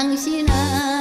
างชีนา